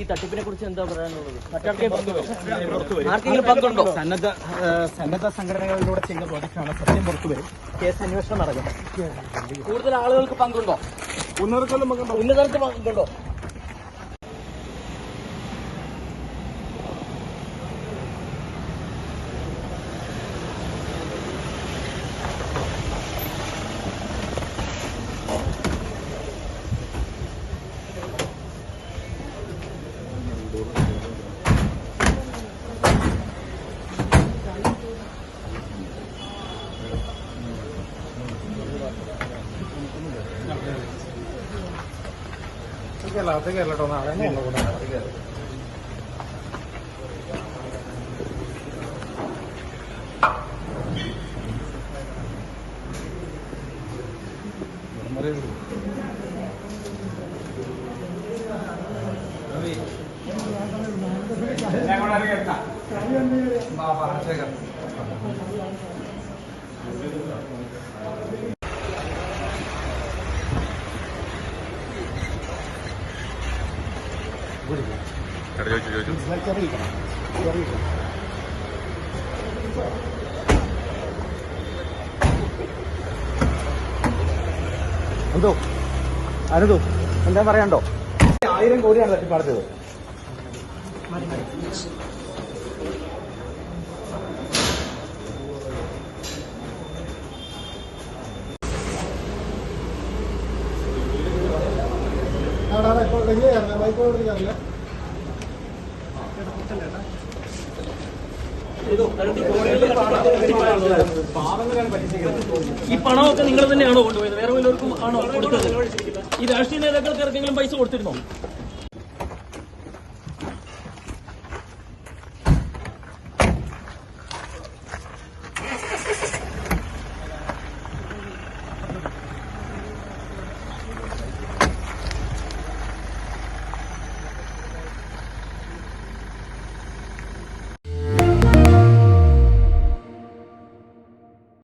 ഈ തട്ടിപ്പിനെ കുറിച്ച് എന്താ പറയാനുള്ളത്? ആർക്കെങ്കിലും പങ്കുണ്ടോ? സന്നദ്ധ സന്നദ്ധ സംഘടനകളിലൂടെ ചെയ്യുന്ന പ്രോജക്റ്റാണ് സത്യം പുറത്തു വരും. കേസ് അന്വേഷണം നടക്കും. കൂടുതൽ ആളുകൾക്ക് പങ്കുണ്ടോ? ഉന്നതർക്ക് പങ്കുണ്ടോ? കേരളത്തിൽ കേരളട്ടോ നാളെ തന്നെ ഞങ്ങൾ കൂടെ എന്തോ അനതു എന്താ പറയാണ്ടോ ആയിരം കോടിയാണ് തട്ടിപ്പാടത്തത് ഈ പണമൊക്കെ നിങ്ങൾ തന്നെയാണോ കൊണ്ടുപോയത്? വേറെ വല്ലവർക്കും ആണോ കൊടുത്തത്? ഈ രാഷ്ട്രീയ നേതാക്കൾക്ക് ആർക്കെങ്കിലും പൈസ കൊടുത്തിരുന്നോ?